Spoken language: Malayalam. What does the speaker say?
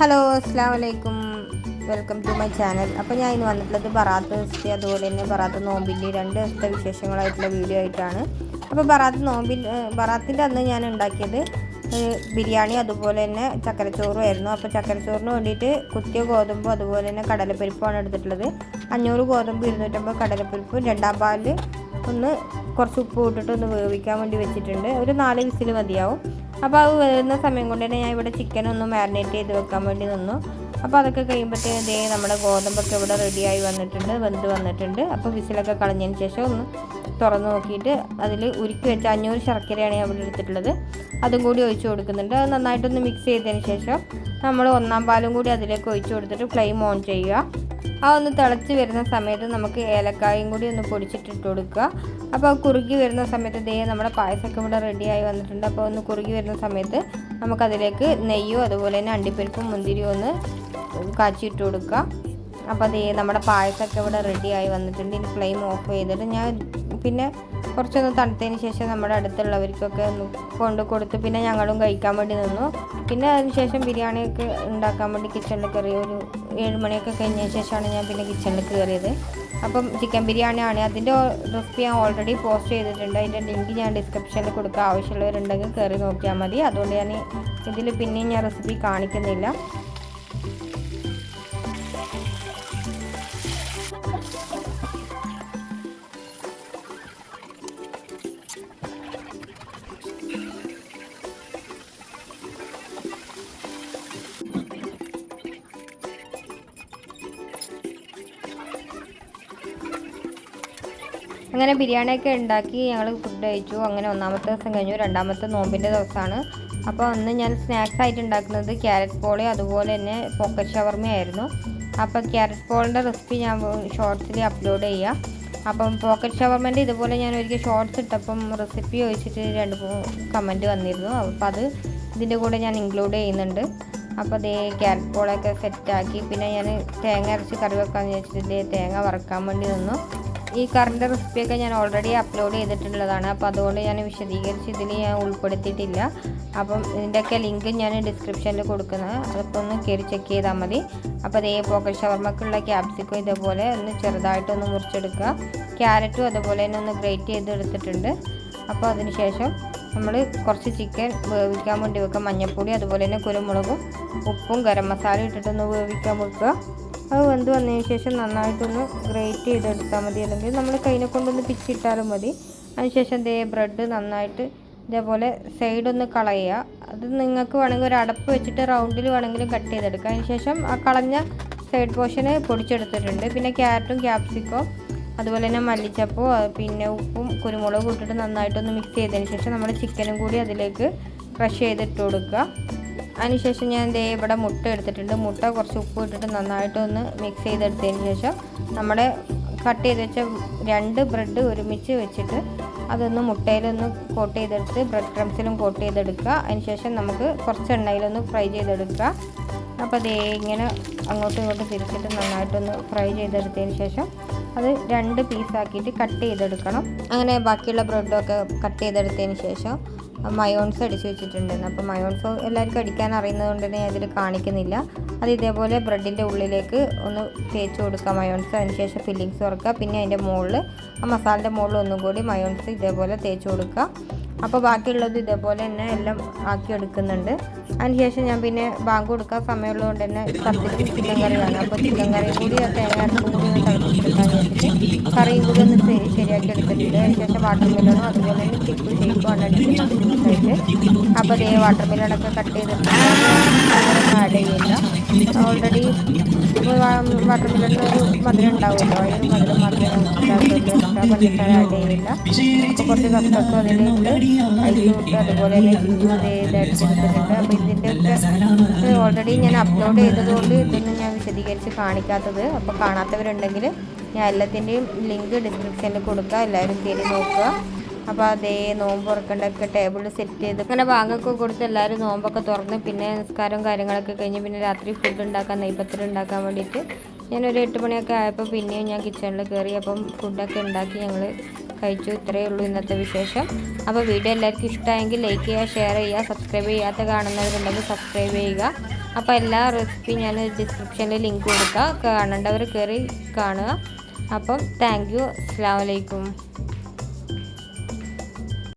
ഹലോ അസ്സാം വലൈക്കും വെൽക്കം ടു മൈ ചാനൽ. അപ്പോൾ ഞാൻ ഇന്ന് വന്നിട്ടുള്ളത് ബറാത്ത് ദിവസത്തെ അതുപോലെ തന്നെ ബറാത്ത് നോമ്പിന്റെ രണ്ട് ദിവസത്തെ വിശേഷങ്ങളായിട്ടുള്ള വീഡിയോ ആയിട്ടാണ്. അപ്പോൾ ബറാത്ത് നോമ്പിൽ ബറാത്തിന്റെ അന്ന് ഞാൻ ഉണ്ടാക്കിയത് ബിരിയാണി അതുപോലെ തന്നെ ചക്കരച്ചോറും ആയിരുന്നു. അപ്പോൾ ചക്കരച്ചോറിന് വേണ്ടിയിട്ട് കുത്തിയ ഗോതമ്പും അതുപോലെ തന്നെ കടലപ്പരിപ്പുമാണ് എടുത്തിട്ടുള്ളത്. അഞ്ഞൂറ് ഗോതമ്പ് ഇരുന്നൂറ്റമ്പത് കടലപ്പരിപ്പും രണ്ടാം പാലിൽ ഒന്ന് കുറച്ച് ഉപ്പ് ഇട്ടിട്ട് ഒന്ന് വേവിക്കാൻ വേണ്ടി വെച്ചിട്ടുണ്ട്. ഒരു നാല് വിസിൽ മതിയാവും. അപ്പോൾ അത് വരുന്ന സമയം കൊണ്ട് തന്നെ ഞാൻ ഇവിടെ ചിക്കൻ ഒന്ന് മാരിനേറ്റ് ചെയ്ത് വെക്കാൻ വേണ്ടി നിന്നു. അപ്പോൾ അതൊക്കെ കഴിയുമ്പോഴത്തേക്കും ദേ നമ്മുടെ ഗോതമ്പൊക്കെ ഇവിടെ റെഡിയായി വന്നിട്ടുണ്ട് വെന്ത് വന്നിട്ടുണ്ട്. അപ്പോൾ വിസിലൊക്കെ കളഞ്ഞതിന് ശേഷം ഒന്ന് തുറന്ന് നോക്കിയിട്ട് അതിൽ ഉരുക്കി വെച്ച അഞ്ഞൂറ് ശർക്കരയാണ് ഞാൻ ഇവിടെ എടുത്തിട്ടുള്ളത്. അതും കൂടി ഒഴിച്ചു കൊടുക്കുന്നുണ്ട്. അത് നന്നായിട്ടൊന്ന് മിക്സ് ചെയ്തതിന് ശേഷം നമ്മൾ ഒന്നാം പാലും കൂടി അതിലേക്ക് ഒഴിച്ചു കൊടുത്തിട്ട് ഫ്ലെയിം ഓൺ ചെയ്യുക. ആ ഒന്ന് തിളച്ച് വരുന്ന സമയത്ത് നമുക്ക് ഏലക്കായും കൂടി ഒന്ന് പൊടിച്ചിട്ടിട്ട് കൊടുക്കുക. അപ്പോൾ കുറുകി വരുന്ന സമയത്ത് ദേ നമ്മുടെ പായസമൊക്കെ ഇവിടെ റെഡിയായി വന്നിട്ടുണ്ട്. അപ്പോൾ ഒന്ന് കുറുകി വരുന്ന സമയത്ത് നമുക്കതിലേക്ക് നെയ്യോ അതുപോലെ തന്നെ അണ്ടിപ്പരിപ്പും മുന്തിരിയോ ഒന്ന് കാച്ചിട്ട് കൊടുക്കുക. അപ്പോൾ ദേ നമ്മുടെ പായസമൊക്കെ ഇവിടെ റെഡിയായി വന്നിട്ടുണ്ട്. ഇനി ഫ്ലെയിം ഓഫ് ചെയ്തിട്ട് ഞാൻ പിന്നെ കുറച്ചൊന്ന് തണുത്തതിന് ശേഷം നമ്മുടെ അടുത്തുള്ളവർക്കൊക്കെ ഒന്ന് കൊണ്ട് കൊടുത്ത് പിന്നെ ഞങ്ങളും കഴിക്കാൻ വേണ്ടി നിന്നു. പിന്നെ അതിനുശേഷം ബിരിയാണിയൊക്കെ ഉണ്ടാക്കാൻ വേണ്ടി കിച്ചണിൽ കയറി ഒരു ഏഴ് മണിയൊക്കെ കഴിഞ്ഞ ശേഷമാണ് ഞാൻ പിന്നെ കിച്ചണിൽ കയറിയത്. അപ്പം ചിക്കൻ ബിരിയാണിയാണ് അതിന്റെ റെസിപ്പി ഞാൻ ഓൾറെഡി പോസ്റ്റ് ചെയ്തിട്ടുണ്ട്. അതിന്റെ ലിങ്ക് ഞാൻ ഡിസ്ക്രിപ്ഷനിൽ കൊടുക്കുക. ആവശ്യമുള്ളവരുണ്ടെങ്കിൽ കയറി നോക്കിയാൽ മതി. അതുകൊണ്ട് ഞാൻ ഇതിൽ പിന്നെയും ഞാൻ റെസിപ്പി കാണിക്കുന്നില്ല. അങ്ങനെ ബിരിയാണിയൊക്കെ ഉണ്ടാക്കി ഞങ്ങൾ ഫുഡ് കഴിച്ചു. അങ്ങനെ ഒന്നാമത്തെ ദിവസം കഴിഞ്ഞു. രണ്ടാമത്തെ നോമ്പിന്റെ ദിവസമാണ് അപ്പോൾ അന്ന് ഞാൻ സ്നാക്സ് ആയിട്ട് ഉണ്ടാക്കുന്നത് ക്യാരറ്റ് പോളി അതുപോലെ തന്നെ പോക്കറ്റ് ഷവർമയായിരുന്നു അപ്പോൾ ക്യാരറ്റ് പോളിന്റെ റെസിപ്പി ഞാൻ ഷോർട്സിൽ അപ്ലോഡ് ചെയ്യാം. അപ്പം പോക്കറ്റ് ഷവർമന്റെ ഇതുപോലെ ഞാൻ ഒരിക്കൽ ഷോർട്സ് ഇട്ടപ്പം റെസിപ്പി ചോദിച്ചിട്ട് രണ്ട് കമന്റ് വന്നിരുന്നു. അപ്പോൾ അത് ഇതിന്റെ കൂടെ ഞാൻ ഇൻക്ലൂഡ് ചെയ്യുന്നുണ്ട്. അപ്പോൾ അതേ ക്യാരറ്റ് പോളൊക്കെ സെറ്റാക്കി പിന്നെ ഞാൻ തേങ്ങ അരച്ച് കറി വെക്കാമെന്ന് വെച്ചിട്ട് തേങ്ങ വറക്കാൻ വേണ്ടി നിന്നു. ഈ കറിന്റെ റെസിപ്പിയൊക്കെ ഞാൻ ഓൾറെഡി അപ്ലോഡ് ചെയ്തിട്ടുള്ളതാണ്. അപ്പോൾ അതുകൊണ്ട് ഞാൻ വിശദീകരിച്ച് ഇതിൽ ഞാൻ ഉൾപ്പെടുത്തിയിട്ടില്ല. അപ്പം ഇതിന്റെയൊക്കെ ലിങ്ക് ഞാൻ ഡിസ്ക്രിപ്ഷനിൽ കൊടുക്കുന്നത് അതിപ്പോൾ ഒന്ന് കയറി ചെക്ക് ചെയ്താൽ മതി. അപ്പോൾ അതേ പോക്കറ്റ് ഷവർമ്മക്കുള്ള ക്യാപ്സിക്കും ഇതേപോലെ ഒന്ന് ചെറുതായിട്ടൊന്ന് മുറിച്ചെടുക്കുക. ക്യാരറ്റും അതുപോലെ തന്നെ ഒന്ന് ഗ്രേറ്റ് ചെയ്ത് എടുത്തിട്ടുണ്ട്. അപ്പോൾ അതിന് ശേഷം നമ്മൾ കുറച്ച് ചിക്കൻ വേവിക്കാൻ വേണ്ടി വെക്കുക. മഞ്ഞൾപ്പൊടി അതുപോലെ തന്നെ കുരുമുളകും ഉപ്പും ഗരം മസാല ഇട്ടിട്ടൊന്ന് വേവിക്കാൻ വെക്കുക. അത് വെന്ത് വന്നതിന് ശേഷം നന്നായിട്ടൊന്ന് ഗ്രേറ്റ് ചെയ്തെടുത്താൽ മതി. അല്ലെങ്കിൽ നമ്മൾ കൈനെ കൊണ്ടൊന്ന് പിച്ചിട്ടാലും മതി. അതിനുശേഷം ദേ ബ്രെഡ് നന്നായിട്ട് ഇതേപോലെ സൈഡൊന്ന് കളയുക. അത് നിങ്ങൾക്ക് വേണമെങ്കിൽ ഒരു അടപ്പ് വെച്ചിട്ട് റൗണ്ടിൽ വേണമെങ്കിലും കട്ട് ചെയ്തെടുക്കുക അതിനുശേഷം ആ കളഞ്ഞ സൈഡ് പോർഷന് പൊടിച്ചെടുത്തിട്ടുണ്ട്. പിന്നെ ക്യാരറ്റും ക്യാപ്സിക്കോ അതുപോലെ തന്നെ മല്ലിച്ചപ്പോ പിന്നെ ഉപ്പും കുരുമുളകും ഇട്ടിട്ട് നന്നായിട്ടൊന്ന് മിക്സ് ചെയ്തതിന് ശേഷം നമ്മൾ ചിക്കനും കൂടി അതിലേക്ക് ക്രഷ് ചെയ്തിട്ട് കൊടുക്കുക. അതിനുശേഷം ഞാൻ ദേ ഇവിടെ മുട്ട എടുത്തിട്ടുണ്ട്. മുട്ട കുറച്ച് ഉപ്പ് ഇട്ടിട്ട് നന്നായിട്ടൊന്ന് മിക്സ് ചെയ്തെടുത്തതിന് ശേഷം നമ്മുടെ കട്ട് ചെയ്ത് വെച്ച രണ്ട് ബ്രെഡ് ഒരുമിച്ച് വെച്ചിട്ട് അതൊന്ന് മുട്ടയിലൊന്ന് കോട്ട് ചെയ്തെടുത്ത് ബ്രെഡ് ക്രംസിലും കോട്ട് ചെയ്തെടുക്കുക. അതിനുശേഷം നമുക്ക് കുറച്ച് എണ്ണയിലൊന്ന് ഫ്രൈ ചെയ്തെടുക്കുക. അപ്പോൾ അതേ ഇങ്ങനെ അങ്ങോട്ടും ഇങ്ങോട്ടും തിരിച്ചിട്ട് നന്നായിട്ടൊന്ന് ഫ്രൈ ചെയ്തെടുത്തതിന് ശേഷം അത് രണ്ട് പീസാക്കിയിട്ട് കട്ട് ചെയ്തെടുക്കണം. അങ്ങനെ ബാക്കിയുള്ള ബ്രെഡൊക്കെ കട്ട് ചെയ്തെടുത്തതിന് ശേഷം മയോൺസ് അടിച്ച് വെച്ചിട്ടുണ്ടായിരുന്നു. അപ്പോൾ മയോൺസ് എല്ലാവർക്കും അടിക്കാൻ അറിയുന്നത് കൊണ്ട് തന്നെ അതിൽ കാണിക്കുന്നില്ല. അത് ഇതേപോലെ ബ്രെഡിന്റെ ഉള്ളിലേക്ക് ഒന്ന് തേച്ച് കൊടുക്കുക മയോൺസ് അതിനുശേഷം ഫില്ലിങ്സ് തുറക്കുക പിന്നെ അതിന്റെ മുകളിൽ ആ മസാലന്റെ മുകളിൽ ഒന്നും കൂടി മയോൺസ് ഇതേപോലെ തേച്ച് കൊടുക്കുക. അപ്പോൾ ബാക്കിയുള്ളത് ഇതേപോലെ തന്നെ എല്ലാം ആക്കി എടുക്കുന്നുണ്ട്. അതിനുശേഷം ഞാൻ പിന്നെ ബാങ്ക് കൊടുക്കാൻ സമയമുള്ളതുകൊണ്ട് തന്നെ സത്യത്തിൽ ചിക്കൻ കറിയാണ്. അപ്പോൾ ചിക്കൻ കറി കൂടി തേങ്ങ കൂടി കറിയും കൂടി ഒന്ന് ശരിയാക്കി എടുത്തിട്ടുണ്ട്. അതിനുശേഷം വാട്ടർ മെലണും അതുപോലെ തന്നെ ചിക്കു ഷേക്കുമാണ് അടിക്കുന്നത് അപ്പോൾ അതേ വാട്ടർ മെലണൊക്കെ കട്ട് ചെയ്തിട്ട് ആഡ് ചെയ്യില്ല. ഓൾറെഡി വാട്ടർ മധുരം ഉണ്ടാവുമല്ലോ. അതിന് മധുരം മാത്രമേ അതുപോലെ ഇതിന്റെ ഓൾറെഡി ഞാൻ അപ്ലോഡ് ചെയ്തതുകൊണ്ട് ഇതൊന്നും ഞാൻ വിശദീകരിച്ച് കാണിക്കാത്തത്. അപ്പോൾ കാണാത്തവരുണ്ടെങ്കിൽ ഞാൻ എല്ലാത്തിന്റെയും ലിങ്ക് ഡിസ്ക്രിപ്ഷനിൽ കൊടുക്കുക എല്ലാവരും കയറി നോക്കുക. അപ്പോൾ അതേ നോമ്പ് തുറക്കേണ്ടൊക്കെ ടേബിളിൽ സെറ്റ് ചെയ്ത് അങ്ങനെ ബാങ്കൊക്കെ കൊടുത്ത് എല്ലാവരും നോമ്പൊക്കെ തുറന്ന് പിന്നെ നിസ്കാരവും കാര്യങ്ങളൊക്കെ കഴിഞ്ഞ് പിന്നെ രാത്രി ഫുഡ് ഉണ്ടാക്കാൻ നെയ്പത്തിൽ ഉണ്ടാക്കാൻ വേണ്ടിയിട്ട് ഞാനൊരു എട്ട് മണിയൊക്കെ ആയപ്പോൾ പിന്നെയും ഞാൻ കിച്ചണിൽ കയറി അപ്പം ഫുഡൊക്കെ ഉണ്ടാക്കി ഞങ്ങൾ കഴിച്ചു. ഇത്രയേ ഉള്ളൂ ഇന്നത്തെ വിശേഷം. അപ്പോൾ വീഡിയോ എല്ലാവർക്കും ഇഷ്ടമായെങ്കിൽ ലൈക്ക് ചെയ്യുക ഷെയർ ചെയ്യുക സബ്സ്ക്രൈബ് ചെയ്യാത്ത കാണുന്നവരുണ്ടെങ്കിൽ സബ്സ്ക്രൈബ് ചെയ്യുക. അപ്പോൾ എല്ലാ റെസിപ്പി ഞാൻ ഡിസ്ക്രിപ്ഷനിൽ ലിങ്ക് കൊടുക്കുക കാണേണ്ടവർ കയറി കാണുക. അപ്പം താങ്ക് യു അസ്സാം വലൈക്കും